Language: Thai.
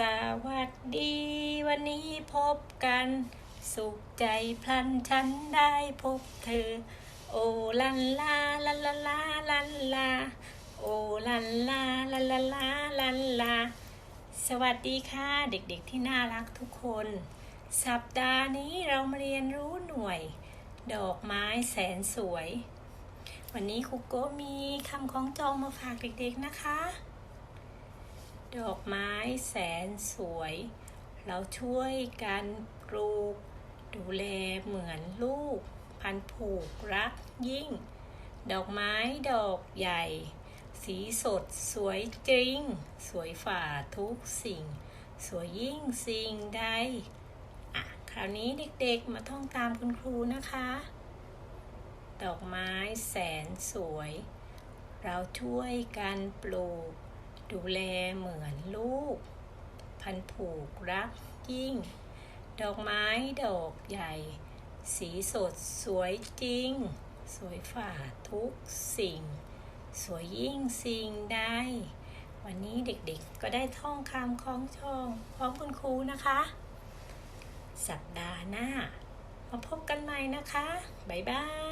สวัสดีวันนี้พบกัน สุขใจพลันฉันได้พบเธอ โอลันลาลันลาลาลันลา โอลันลาลันลาลาลันลา สวัสดีค่ะเด็กๆที่น่ารักทุกคน สัปดาห์นี้เรามาเรียนรู้หน่วย ดอกไม้แสนสวย วันนี้ครูโก้มีคำของจองมาฝากเด็กๆนะคะ ดอกไม้แสนสวย เราช่วยกันปลูก ดูแลเหมือนลูก พันผูกรักยิ่ง ดอกไม้ดอกใหญ่ สีสดสวยจริง สวยฝ่าทุกสิ่ง สวยยิ่งสิ่งใดอะคราวนี้เด็กๆมาท่องตามคุณครูนะคะ ดอกไม้แสนสวย เราช่วยกันปลูก ดูแลเหมือนลูก พันผูกรักยิ่ง ดอกไม้ดอกใหญ่ สีสดสวยจริง สวยฝ่าทุกสิ่ง สวยยิ่งสิ่งใดวันนี้เด็กๆก็ได้ท่องคำคล้องจองพร้อมคุณครูนะคะ สัปดาห์หน้า มาพบกันใหม่นะคะ บ๊ายบาย